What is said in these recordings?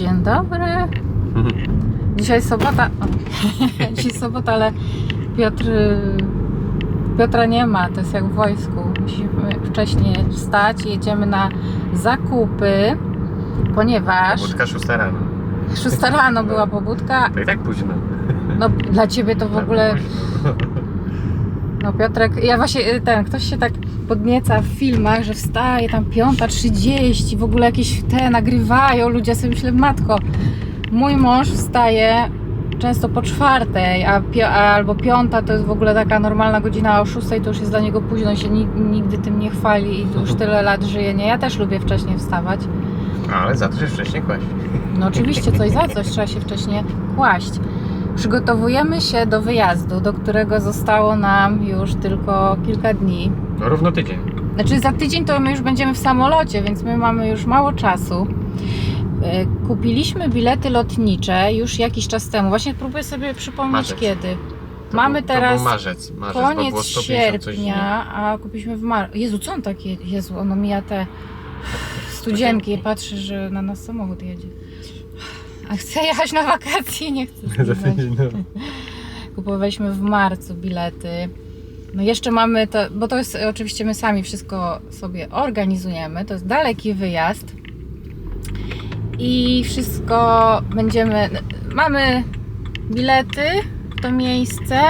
Dzień dobry. Dzisiaj sobota. O. Dzisiaj sobota, ale Piotr. Piotra nie ma, to jest jak w wojsku. Musimy wcześniej wstać, jedziemy na zakupy, ponieważ Budka szósta rano. 6 rano była pobudka. To i tak późno. No dla ciebie to w ogóle. No Piotrek, ja właśnie y, ten, ktoś się tak podnieca w filmach, że wstaje tam 5.30, w ogóle jakieś te nagrywają, ludzie sobie myślę, matko, mój mąż wstaje często po czwartej, a albo piąta to jest w ogóle taka normalna godzina, a o szóstej to już jest dla niego późno, się ni, nigdy tym nie chwali i już tyle lat żyje, nie? Ja też lubię wcześniej wstawać. Ale za to, że wcześniej kłaść. No oczywiście coś za coś trzeba się wcześniej kłaść. Przygotowujemy się do wyjazdu, do którego zostało nam już tylko kilka dni. No równo tydzień. Znaczy za tydzień to my już będziemy w samolocie, więc my mamy już mało czasu. E, Kupiliśmy bilety lotnicze już jakiś czas temu. Właśnie próbuję sobie przypomnieć Marzec. kiedy. To Mamy był, teraz marzec. marzec Koniec 150 coś sierpnia, a kupiliśmy w marcu. Jezu, co on takie? Jezu, ono mija te studzienki. Patrzy, że na nas samochód jedzie. A chcę jechać na wakacje, nie chcę. Za zginąć. tydzień, no. Kupowaliśmy w marcu bilety. No jeszcze mamy to, bo to jest oczywiście my sami wszystko sobie organizujemy. To jest daleki wyjazd. I wszystko będziemy. Mamy bilety w to miejsce.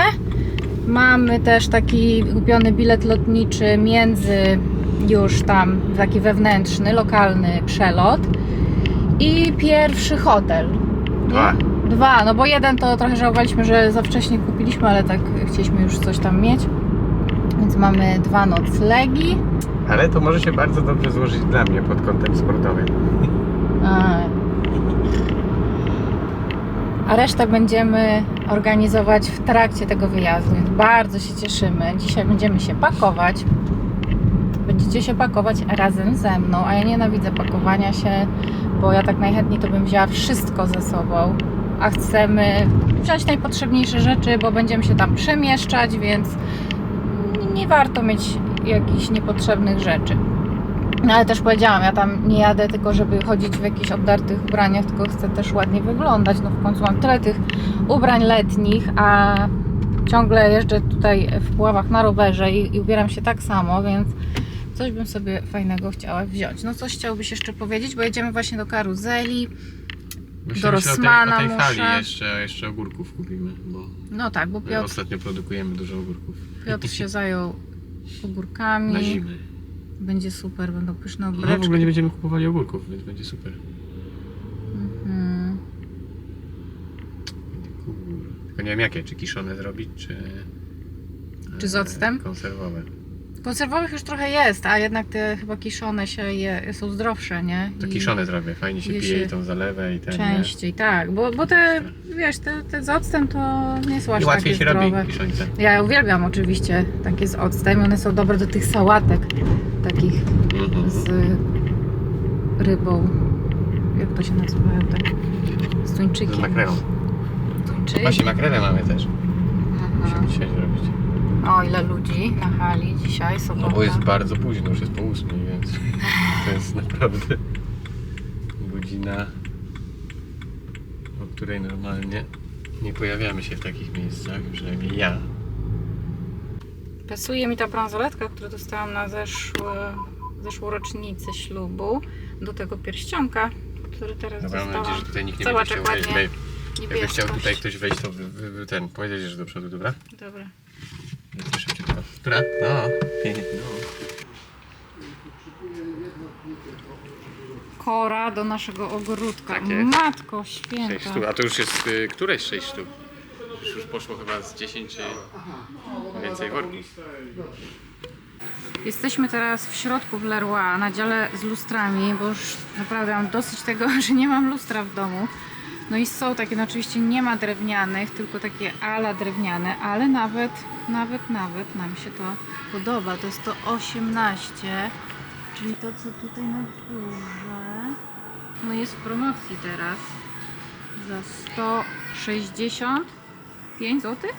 Mamy też taki kupiony bilet lotniczy między już tam taki wewnętrzny, lokalny przelot. I pierwszy hotel. Dwa. Dwa, no bo jeden to trochę żałowaliśmy, że za wcześnie kupiliśmy, ale tak chcieliśmy już coś tam mieć. Więc mamy dwa noclegi. Ale to może się bardzo dobrze złożyć dla mnie pod kątem sportowym. A, a resztę będziemy organizować w trakcie tego wyjazdu, więc bardzo się cieszymy. Dzisiaj będziemy się pakować. Będziecie się pakować razem ze mną, a ja nienawidzę pakowania się, bo ja tak najchętniej to bym wzięła wszystko ze sobą. A chcemy wziąć najpotrzebniejsze rzeczy, bo będziemy się tam przemieszczać, więc nie warto mieć jakichś niepotrzebnych rzeczy. No ale też powiedziałam, ja tam nie jadę tylko, żeby chodzić w jakichś obdartych ubraniach, tylko chcę też ładnie wyglądać. No w końcu mam tyle tych ubrań letnich, a ciągle jeżdżę tutaj w Puławach na rowerze i, i ubieram się tak samo, więc coś bym sobie fajnego chciała wziąć. No coś chciałbyś jeszcze powiedzieć, bo jedziemy właśnie do karuzeli. Myślę, Do że o tej, Rossmana o tej fali muszę. jeszcze, jeszcze ogórków kupimy, bo No tak, bo Piotr, ostatnio produkujemy dużo ogórków. Piotr się zajął Na ogórkami. zimę. Będzie super, będą pyszne No w ogóle nie będziemy kupowali ogórków, więc będzie super. Mhm. Tylko nie wiem jakie, czy kiszone zrobić, czy... Czy z e, octem? Konserwowe. Konserwowych już trochę jest, a jednak te chyba kiszone się je, są zdrowsze, nie? To I kiszone zrobię, fajnie się je pije się i tą zalewę i ten, nie? Częściej, tak, bo, bo te, wiesz, te, te z octem to nie są aż I łatwiej takie się zdrowe. robi kiszońce. Ja uwielbiam oczywiście takie z octem, one są dobre do tych sałatek, takich Mhm. z rybą. Jak to się nazywają te? Z Z tuńczykiem. makrelą. Tuńczyk. Właśnie makrelę mamy też. Musimy Mhm. dzisiaj zrobić. O, ile ludzi na hali dzisiaj, sobota. No bo jest bardzo późno, już jest po ósmej, więc to jest naprawdę godzina, o której normalnie nie pojawiamy się w takich miejscach, przynajmniej ja. Pasuje mi ta bransoletka, którą dostałam na zeszłe, zeszłą rocznicę ślubu do tego pierścionka, który teraz Dobra, mam dostałam. nadzieję, że tutaj nikt nie Zobacz, będzie chciał wejść. Jakby chciał tutaj ktoś wejść, to wy, wy, wy, ten, powiedzieć, że do przodu, dobra? Dobra. No, no. Kora do naszego ogródka. Tak jest. Matko Sześć święta. sztuk. A to już jest y, któreś sześć sztuk? Już, już poszło chyba z 10 czy więcej worków. Jesteśmy teraz w środku w Leroy na dziale z lustrami, bo już naprawdę mam dosyć tego, że nie mam lustra w domu. No i są takie, no oczywiście nie ma drewnianych, tylko takie ala drewniane, ale nawet, nawet, nawet nam się to podoba. To jest to 18, czyli to co tutaj na górze. No jest w promocji teraz za 165 zł.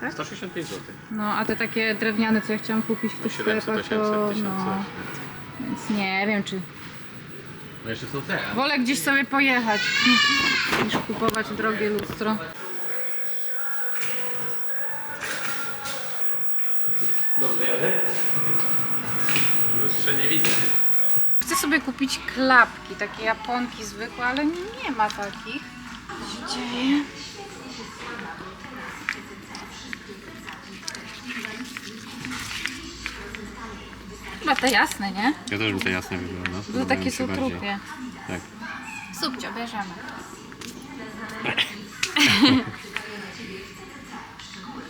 Tak? 165 zł. No, a te takie drewniane, co ja chciałam kupić w tych 700, sklepach, 800, to 1000 no, coś. więc nie wiem, czy No jeszcze są te. Wolę gdzieś sobie pojechać niż kupować drogie lustro. Dobrze jadę? Lustrze nie widzę. Chcę sobie kupić klapki, takie japonki zwykłe, ale nie ma takich. Co się dzieje? Chyba te jasne, nie? Ja też bym to jasne wybrał, no. Podobają takie się są bardziej. trupie. Tak. Subcio, bierzemy.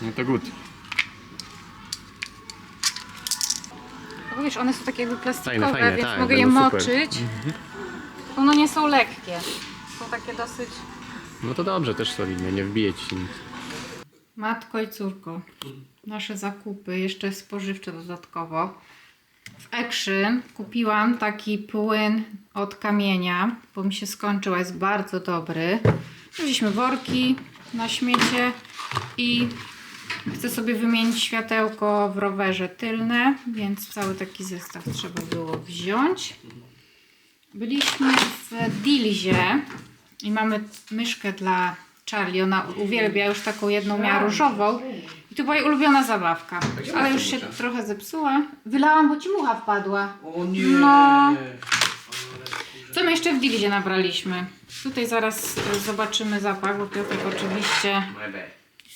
No to good. Bo wiesz, one są takie jakby plastikowe, Fajne, fajne, więc tak, mogę je będą super. moczyć. One nie są lekkie. Są takie dosyć... No to dobrze, też solidne, nie wbije ci nic. Matko i córko, nasze zakupy, jeszcze spożywcze dodatkowo. W Action kupiłam taki płyn od kamienia, bo mi się skończył, jest bardzo dobry. Wzięliśmy worki na śmiecie i chcę sobie wymienić światełko w rowerze tylne, więc cały taki zestaw trzeba było wziąć. Byliśmy w Dilzie i mamy myszkę dla Charlie. Ona uwielbia już taką jedną miała różową. I to była jej ulubiona zabawka. Ale już się trochę zepsuła. Wylałam, bo ci mucha wpadła. O nie! No. Co my jeszcze w Dilzie nabraliśmy? Tutaj zaraz e, zobaczymy zapach, bo Piotrek oczywiście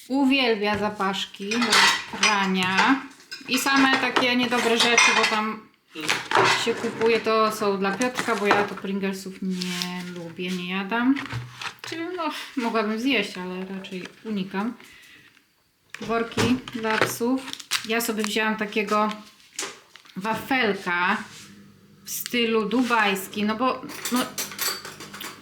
uwielbia zapaszki do prania. I same takie niedobre rzeczy, bo tam się kupuje, to są dla Piotrka, bo ja to Pringlesów nie lubię, nie jadam. Czyli no, mogłabym zjeść, ale raczej unikam. Worki dla psów. Ja sobie wzięłam takiego wafelka w stylu dubajski, no bo no,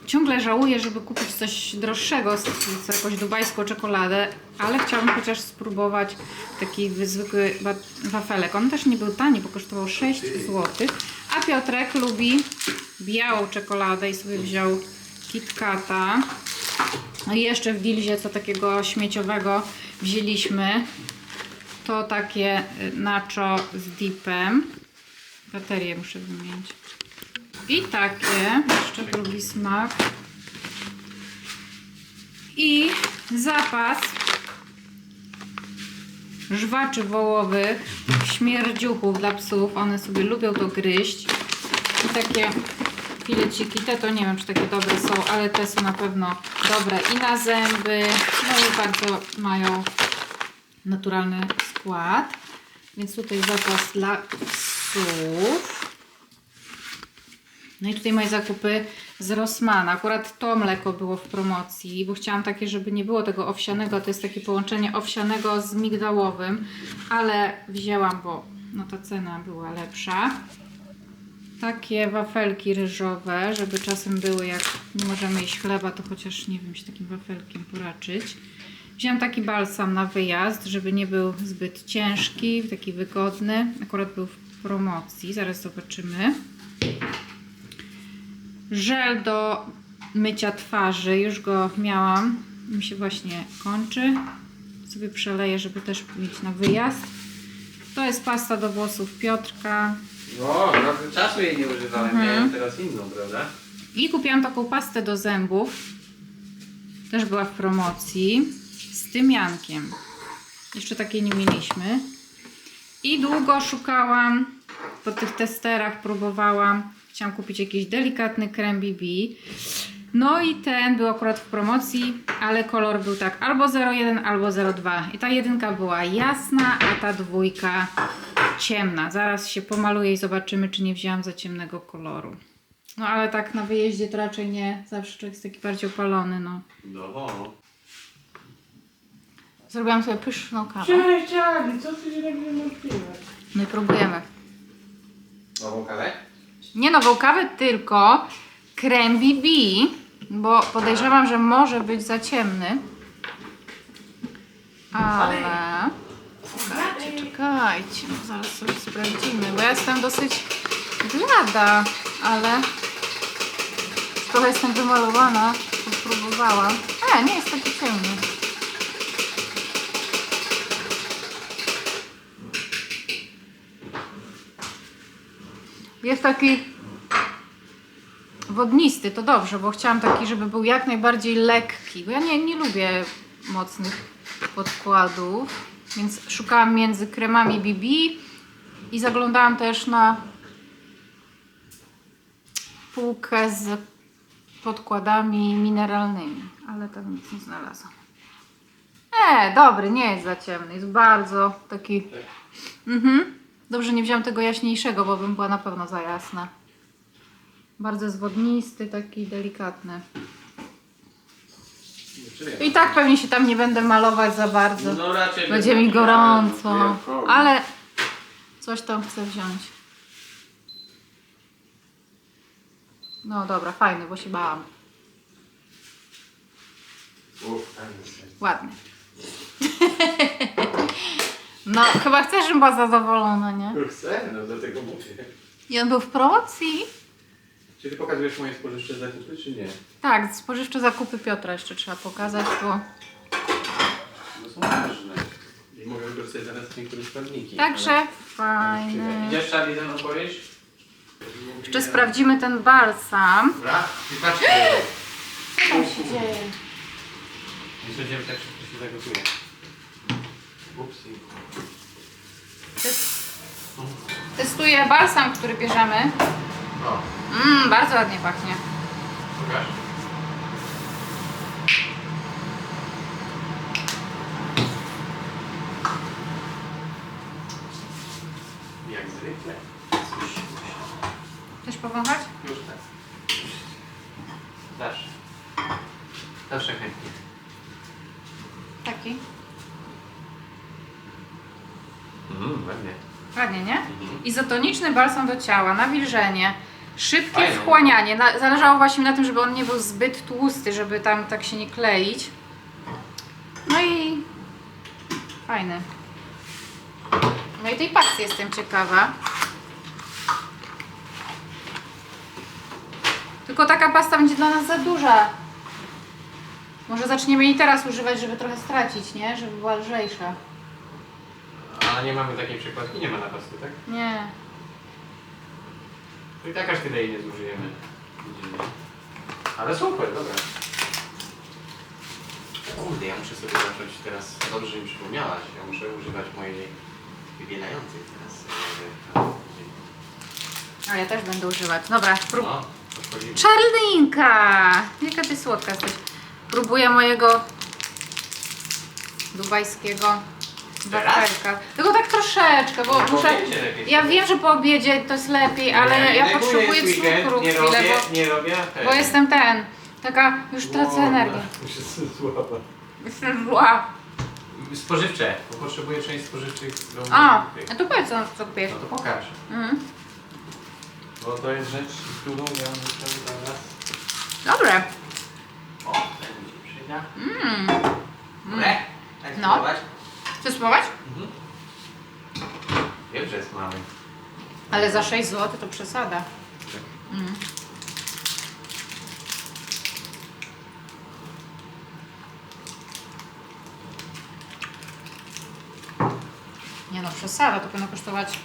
ciągle żałuję, żeby kupić coś droższego, z jakąś dubajską czekoladę, ale chciałabym chociaż spróbować taki zwykły wa- wafelek. On też nie był tani, bo kosztował 6 zł. A Piotrek lubi białą czekoladę i sobie wziął KitKata. No i jeszcze w Dilzie co takiego śmieciowego wzięliśmy. To takie y, nacho z dipem. Baterię muszę wymienić. I takie, jeszcze drugi smak. I zapas żwaczy wołowych, śmierdziuchów dla psów. One sobie lubią to gryźć. I takie fileciki, te to nie wiem, czy takie dobre są, ale te są na pewno dobre i na zęby. No i bardzo mają naturalny skład. Więc tutaj zapas dla psów. No i tutaj moje zakupy z Rossmana. Akurat to mleko było w promocji, bo chciałam takie, żeby nie było tego owsianego. To jest takie połączenie owsianego z migdałowym, ale wzięłam, bo no ta cena była lepsza. Takie wafelki ryżowe, żeby czasem były, jak nie możemy jeść chleba, to chociaż nie wiem, się takim wafelkiem poraczyć. Wziąłem taki balsam na wyjazd, żeby nie był zbyt ciężki, taki wygodny. Akurat był w promocji, zaraz zobaczymy. Żel do mycia twarzy, już go miałam, mi się właśnie kończy. Sobie przeleję, żeby też mieć na wyjazd. To jest pasta do włosów Piotrka. No, nawet czasu jej nie używałem, Mhm. miałem teraz inną, prawda? I kupiłam taką pastę do zębów. Też była w promocji. Z tymiankiem. Jeszcze takiej nie mieliśmy. I długo szukałam. Po tych testerach próbowałam. Chciałam kupić jakiś delikatny krem BB. No i ten był akurat w promocji, ale kolor był tak albo 01, albo 02. I ta jedynka była jasna, a ta dwójka ciemna. Zaraz się pomaluję i zobaczymy, czy nie wzięłam za ciemnego koloru. No ale tak na wyjeździe to raczej nie. Zawsze człowiek jest taki bardziej opalony, no. No. Zrobiłam sobie pyszną kawę. Cześć, Charlie, co ty się tak wymyśliłeś? No i próbujemy. Nową kawę? Nie nową kawę, tylko krem BB, bo podejrzewam, że może być za ciemny. Ale... Czekajcie, czekajcie, no zaraz sobie sprawdzimy, bo ja jestem dosyć blada, ale trochę jestem wymalowana, bo próbowałam. E, nie jest taki ciemny. Jest taki wodnisty, to dobrze, bo chciałam taki, żeby był jak najbardziej lekki, bo ja nie, nie lubię mocnych podkładów, więc szukałam między kremami BB i zaglądałam też na półkę z podkładami mineralnymi, ale tam nic nie znalazłam. E, dobry, nie jest za ciemny, jest bardzo taki... Mhm. Dobrze, nie wziąłem tego jaśniejszego, bo bym była na pewno za jasna. Bardzo zwodnisty, taki delikatny. I tak pewnie się tam nie będę malować za bardzo. No raczej... Będzie mi gorąco, ale coś tam chcę wziąć. No dobra, fajny, bo się bałam. Ładny. No, chyba chcesz, żebym była zadowolona, nie? Chcę, no do tego mówię. I on był w promocji. Czy ty pokazujesz moje spożywcze zakupy, czy nie? Tak, spożywcze zakupy Piotra jeszcze trzeba pokazać, bo... No są ważne. I mogę wykorzystać zaraz niektóre składniki. Także fajny. Idziesz ze mną pojeść? Jeszcze sprawdzimy ten balsam. Dobra, i patrzcie. Co tam się dzieje? Nie sądziłem tak szybko się zagotuje. Upsi. Tes- Testuję balsam, który bierzemy. Mmm, bardzo ładnie pachnie. pokaż. Jak zwykle. Chcesz powąchać? Już tak. Zawsze. Zawsze chętnie. Taki. Mhm, ładnie. Ładnie, nie? Izotoniczny balsam do ciała, nawilżenie, szybkie Fajne. wchłanianie. Na, zależało właśnie na tym, żeby on nie był zbyt tłusty, żeby tam tak się nie kleić. No i fajny. No i tej pasty jestem ciekawa. Tylko taka pasta będzie dla nas za duża. Może zaczniemy jej teraz używać, żeby trochę stracić, nie? Żeby była lżejsza. A nie mamy takiej przykładki? Nie ma na pasty, tak? Nie. To i tak aż tyle jej nie zużyjemy. Ale super, dobra. Kurde, ja muszę sobie zacząć teraz, dobrze że mi przypomniałaś, ja muszę używać mojej wybielającej teraz. A ja też będę używać. Dobra, prób. No, podchodzimy. Czarlinka! Jaka ty słodka jesteś. Próbuję mojego dubajskiego? Wafelka. Tylko tak troszeczkę, bo No, po muszę... obiedzie lepiej Ja wiem, że po obiedzie to jest lepiej, ale Nie, ja neguję potrzebuję weekend, cukru nie chwilę, robię, bo, nie robię. bo jestem ten. Taka, już tracę energię. Już jestem zła. Spożywcze, bo potrzebuję część spożywczych do A, a tu powiedz co, co kupujesz. No to pokaż. Mm. Bo to jest rzecz, którą ja muszę zaraz... Dobre. O, ten mi się przyda. Mm. Dobre? Tak No. spróbować? Chcesz spróbować? Mhm. Wiem, że jest mały. Ale za 6 zł to przesada. Mm. Nie no, przesada, to powinno kosztować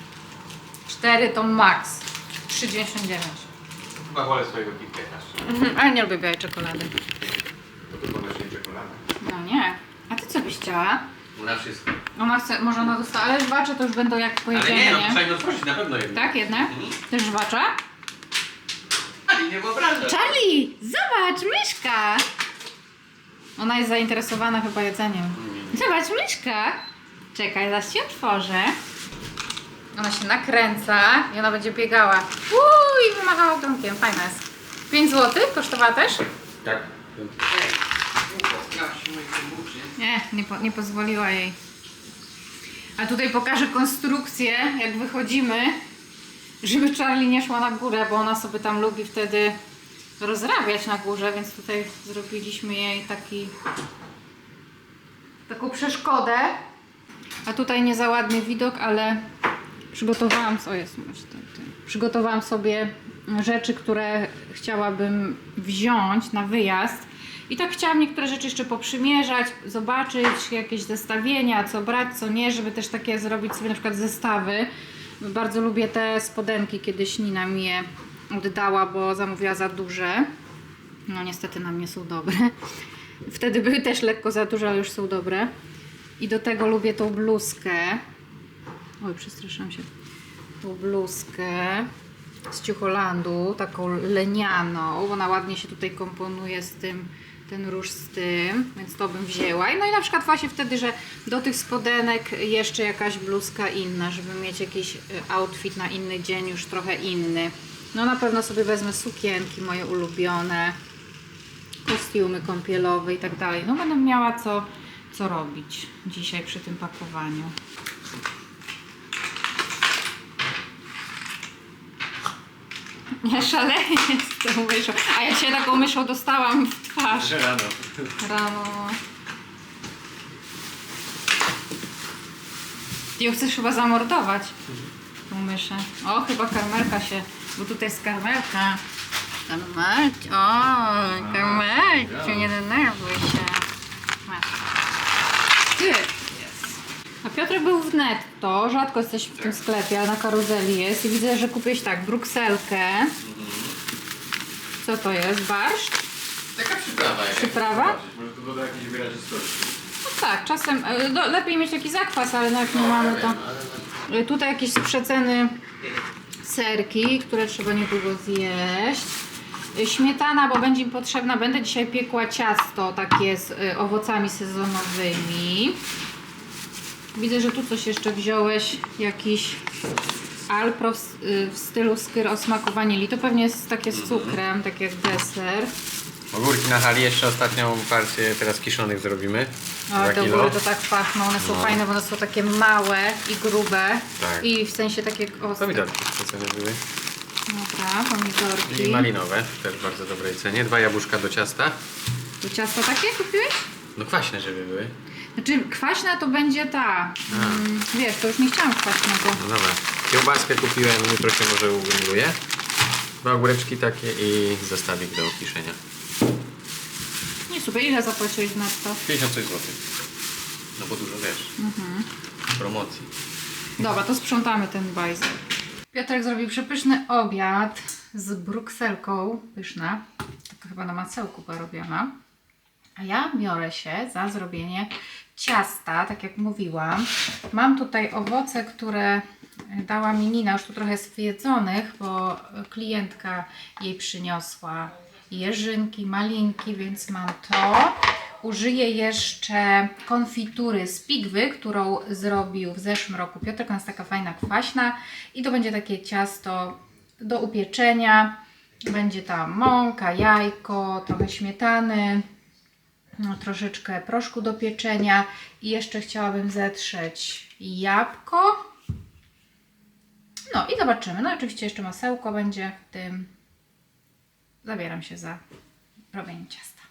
4 to max. 3,99. Chyba wolę swojego KitKata. Mhm, ale nie lubię białej czekolady. To ponosi czekolada. No nie. A ty co byś chciała? U nas wszystko. Ona chce, może ona dostała, ale żwacze to już będą jak Ale pojedziemy, nie, no nie? trzeba je otworzyć na pewno jedno. Tak, jednak? Mhm. Też żwacza? Ale nie wyobrażam. Charlie, zobacz, myszka! Ona jest zainteresowana chyba jedzeniem. Zobacz, myszka! Czekaj, zaraz się otworzę. Ona się nakręca i ona będzie biegała. Uuu, i wymachała ogonkiem. Fajna jest. 5 zł kosztowała też? Tak. Nie, nie, po, nie pozwoliła jej. A tutaj pokażę konstrukcję, jak wychodzimy, żeby Charlie nie szła na górę, bo ona sobie tam lubi wtedy rozrabiać na górze, więc tutaj zrobiliśmy jej taki taką przeszkodę. A tutaj nie za ładny widok, ale przygotowałam, co jest, przygotowałam sobie rzeczy, które chciałabym wziąć na wyjazd. I tak chciałam niektóre rzeczy jeszcze poprzymierzać, zobaczyć jakieś zestawienia, co brać, co nie, żeby też takie zrobić sobie na przykład zestawy. Bardzo lubię te spodenki, kiedyś Nina mi je oddała, bo zamówiła za duże. No niestety nam nie są dobre. Wtedy były też lekko za duże, ale już są dobre. I do tego lubię tą bluzkę. Oj, przestraszyłam się. Tą bluzkę z Ciucholandu, taką lenianą. Ona ładnie się tutaj komponuje z tym, ten róż z tym, więc to bym wzięła. I No i na przykład właśnie wtedy, że do tych spodenek jeszcze jakaś bluzka inna, żeby mieć jakiś y, outfit na inny dzień, już trochę inny. No na pewno sobie wezmę sukienki moje ulubione, kostiumy kąpielowe i tak dalej. No będę miała co, co robić dzisiaj przy tym pakowaniu. Nie szaleję z tą myszą. A ja dzisiaj taką myszą dostałam w twarz Rano. rano. Ty ją chcesz chyba zamordować, tą myszę. O, chyba karmelka się, bo tutaj jest karmelka. Karmelciu, o, karmelciu, nie denerwuj się. Masz. Ty. A Piotrek był w netto, rzadko jesteś w tym sklepie, ale na karuzeli jest i widzę, że kupiłeś tak, brukselkę. Co to jest? Barszcz? Taka przyprawa jakaś. Przyprawa? Może to doda jakiejś wyrazistości. No tak, czasem e, do, lepiej mieć taki zakwas, ale no jak nie mamy to. E, Tutaj jakieś przeceny serki, które trzeba niedługo zjeść. E, Śmietana, bo będzie mi potrzebna. Będę dzisiaj piekła ciasto takie z e, owocami sezonowymi. Widzę, że tu coś jeszcze wziąłeś, jakiś Alpro w, y, w stylu skyr o smaku wanilii. To pewnie jest takie z cukrem, tak jak deser. Ogórki na hali, jeszcze ostatnią partię teraz kiszonych zrobimy. O, te kilo. góry to tak pachną, one są No. fajne, bo one są takie małe i grube. Tak. I w sensie takie ostre. Pomidorki w cenie były. Dobra, pomidorki. I malinowe, też w bardzo dobrej cenie. Dwa jabłuszka do ciasta. Tu ciasto takie kupiłeś? No kwaśne, żeby były. Znaczy kwaśna to będzie ta. Mm, wiesz, to już nie chciałam kwaśnego. No dobra. Kiełbaskę kupiłem, jutro się może ugrunduję. Dwa ogóreczki takie i zestawik do kiszenia. Nie super, ile zapłaciłeś na to? 50 coś złotych. No bo dużo wiesz. Promocji. Dobra, to sprzątamy ten bajzel. Piotrek zrobił przepyszny obiad z brukselką. Pyszna. Taka chyba na masełku była robiona. A ja biorę się za zrobienie ciasta, tak jak mówiłam. Mam tutaj owoce, które dała mi Nina, już tu trochę jest wyjedzonych, bo klientka jej przyniosła jeżynki, malinki, więc mam to. Użyję jeszcze konfitury z pigwy, którą zrobił w zeszłym roku Piotrek. Ona jest taka fajna, kwaśna i to będzie takie ciasto do upieczenia. Będzie tam mąka, jajko, trochę śmietany, no, troszeczkę proszku do pieczenia i jeszcze chciałabym zetrzeć jabłko. No i zobaczymy. No oczywiście jeszcze masełko będzie w tym. Zabieram się za robienie ciasta.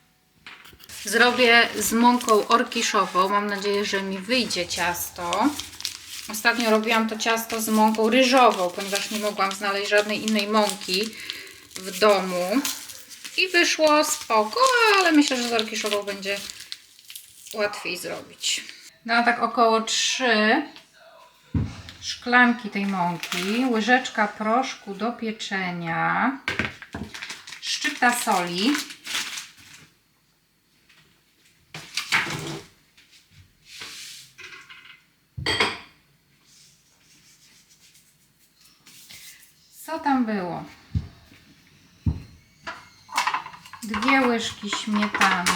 Zrobię z mąką orkiszową. Mam nadzieję, że mi wyjdzie ciasto. Ostatnio robiłam to ciasto z mąką ryżową, ponieważ nie mogłam znaleźć żadnej innej mąki w domu. I wyszło spoko, ale myślę, że z orkiszową będzie łatwiej zrobić. Dałam tak około 3 szklanki tej mąki, łyżeczka proszku do pieczenia, szczypta soli, Co tam było? Dwie łyżki śmietany.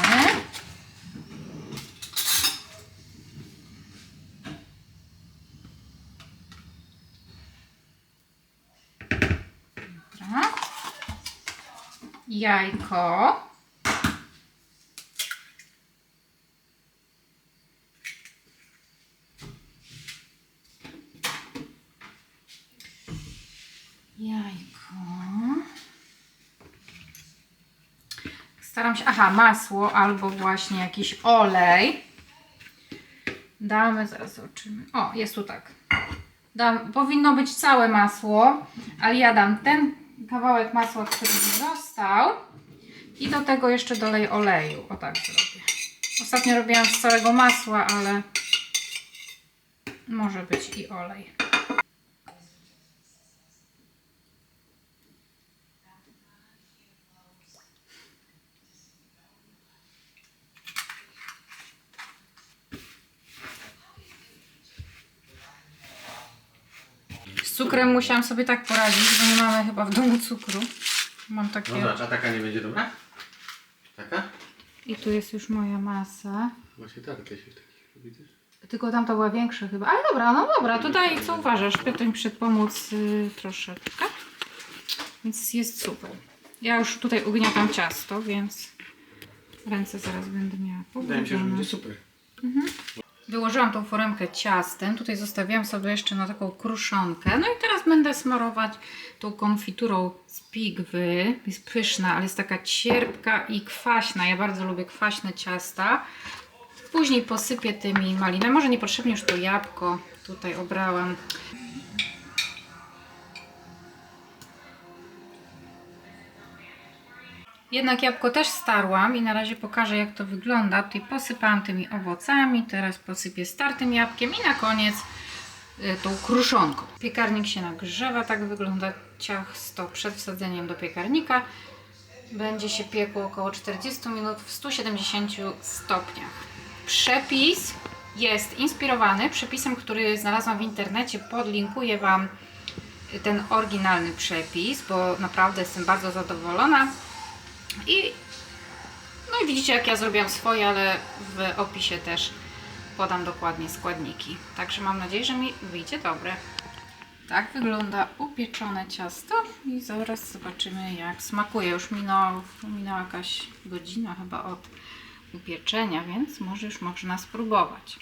Jajko. Staram się. Aha, masło albo właśnie jakiś olej. Damy, zaraz zobaczymy. O, jest tu tak. Dam, powinno być całe masło, ale ja dam ten kawałek masła, który mi został. I do tego jeszcze doleję oleju. O tak zrobię. Ostatnio robiłam z całego masła, ale może być i olej. Cukrem musiałam sobie tak poradzić, bo nie mamy chyba w domu cukru. Mam takie... No zobacz, a taka nie będzie dobra? Taka? I tu jest już moja masa. Właśnie tak, też jest takich, widzisz? Tylko tamta była większa chyba. Ale dobra, no dobra, tutaj co uważasz? Piotr mi przyszedł pomóc y, troszeczkę. Więc jest super. Ja już tutaj ugniatam ciasto, więc ręce zaraz będę miała Wydaje mi się, że będzie super. Wyłożyłam tą foremkę ciastem. Tutaj zostawiłam sobie jeszcze na taką kruszonkę. No i teraz będę smarować tą konfiturą z pigwy. Jest pyszna, ale jest taka cierpka i kwaśna. Ja bardzo lubię kwaśne ciasta. Później posypię tymi malinami. Może niepotrzebnie już to jabłko tutaj obrałam. Jednak jabłko też starłam i na razie pokażę jak to wygląda. Tutaj posypałam tymi owocami, teraz posypię startym jabłkiem i na koniec y, tą kruszonką. Piekarnik się nagrzewa, tak wygląda ciasto przed wsadzeniem do piekarnika. Będzie się piekło około 40 minut w 170 stopniach. Przepis jest inspirowany przepisem, który znalazłam w internecie. Podlinkuję Wam ten oryginalny przepis, bo naprawdę jestem bardzo zadowolona. I no i widzicie jak ja zrobiłam swoje, ale w opisie też podam dokładnie składniki. Także mam nadzieję, że mi wyjdzie dobre. Tak wygląda upieczone ciasto i zaraz zobaczymy jak smakuje. Już minęła, minęła jakaś godzina chyba od upieczenia, więc może już można spróbować.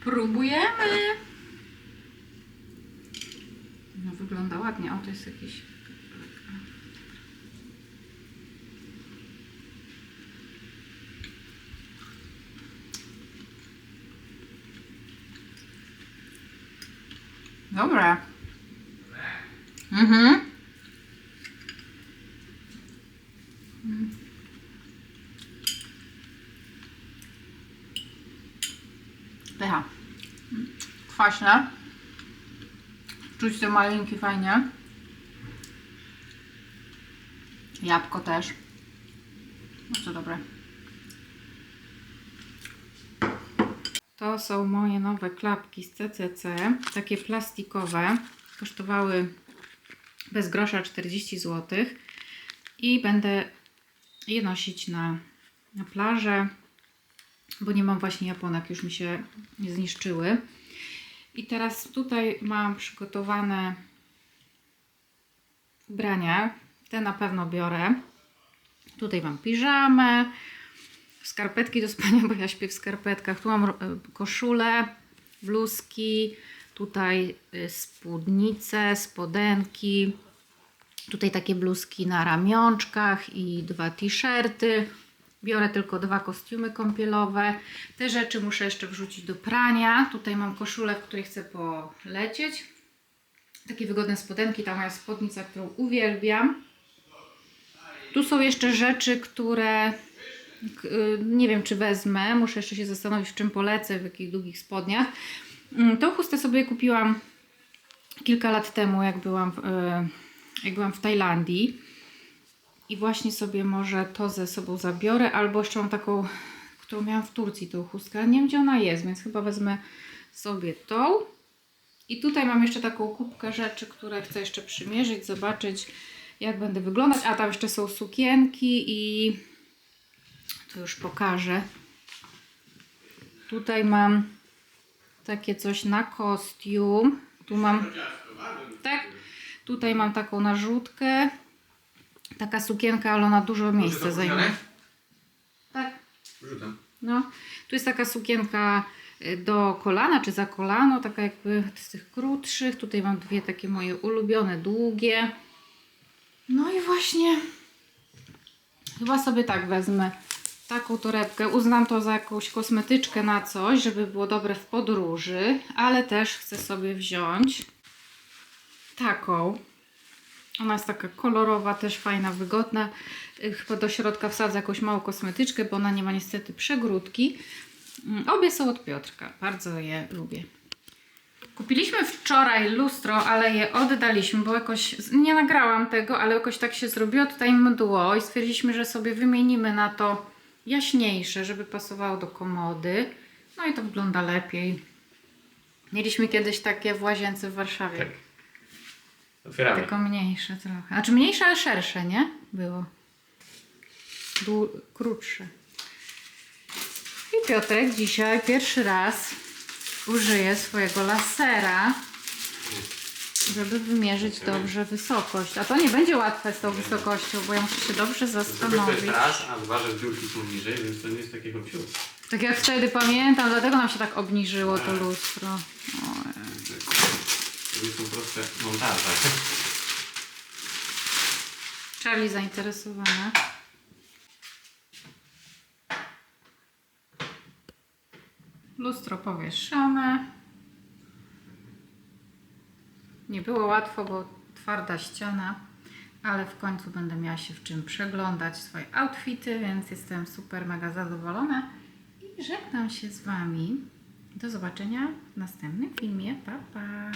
Próbujemy! No wygląda ładnie. O, to jest jakiś... Dobre. Mhm. Kwaśne. Czuć te malinki fajnie. Jabłko też. No co dobre. To są moje nowe klapki z CCC. Takie plastikowe. Kosztowały bez grosza 40 zł. I będę je nosić na, na plażę, bo nie mam właśnie japonek, już mi się zniszczyły. I teraz tutaj mam przygotowane ubrania. Te na pewno biorę. Tutaj mam piżamę, skarpetki do spania, bo ja śpię w skarpetkach. Tu mam e, koszulę, bluzki, tutaj y, spódnice, spodenki. Tutaj takie bluzki na ramionczkach i dwa t-shirty. Biorę tylko dwa kostiumy kąpielowe. Te rzeczy muszę jeszcze wrzucić do prania. Tutaj mam koszulę, w której chcę polecieć. Takie wygodne spodenki, ta moja spódnica, którą uwielbiam. Tu są jeszcze rzeczy, które y, nie wiem czy wezmę. Muszę jeszcze się zastanowić w czym polecę, w jakich długich spodniach. Mm, Tą chustę sobie kupiłam kilka lat temu, jak byłam w, y, jak byłam w Tajlandii. I właśnie sobie może to ze sobą zabiorę, albo jeszcze mam taką, którą miałam w Turcji, tą chustkę, ale nie wiem gdzie ona jest, więc chyba wezmę sobie tą. I tutaj mam jeszcze taką kubkę rzeczy, które chcę jeszcze przymierzyć, zobaczyć jak będę wyglądać. A tam jeszcze są sukienki i to już pokażę. Tutaj mam takie coś na kostium. Tu mam tak. Tutaj mam taką narzutkę. Taka sukienka, ale ona dużo miejsca zajmuje. Tak. Wrzucam. No, tu jest taka sukienka y, do kolana, czy za kolano, taka jakby z tych krótszych. Tutaj mam dwie takie moje ulubione, długie. No i właśnie chyba sobie tak wezmę taką torebkę. Uznam to za jakąś kosmetyczkę na coś, żeby było dobre w podróży, ale też chcę sobie wziąć taką. Ona jest taka kolorowa, też fajna, wygodna. Y, Chyba do środka wsadzę jakąś małą kosmetyczkę, bo ona nie ma niestety przegródki. Mm, Obie są od Piotrka. Bardzo je lubię. Kupiliśmy wczoraj lustro, ale je oddaliśmy, bo jakoś nie nagrałam tego, ale jakoś tak się zrobiło tutaj mdło i stwierdziliśmy, że sobie wymienimy na to jaśniejsze, żeby pasowało do komody. No i to wygląda lepiej. Mieliśmy kiedyś takie w łazience w Warszawie. Tak. Otwieramy. Tylko mniejsze trochę. Znaczy mniejsze, ale szersze, nie? Było. Dłu- krótsze. I Piotrek dzisiaj pierwszy raz użyje swojego lasera, żeby wymierzyć dobrze wysokość. A to nie będzie łatwe z tą wysokością, bo ja muszę się dobrze to zastanowić. raz, a dwa, że dziurki są niżej, więc to nie jest takiego ciut. Tak jak wtedy pamiętam, dlatego nam się tak obniżyło to lustro. Nie są proste montaże. Charlie zainteresowana. Lustro powieszone. Nie było łatwo, bo twarda ściana, ale w końcu będę miała się w czym przeglądać swoje outfity, więc jestem super mega zadowolona i żegnam się z Wami. Do zobaczenia w następnym filmie. Pa, pa!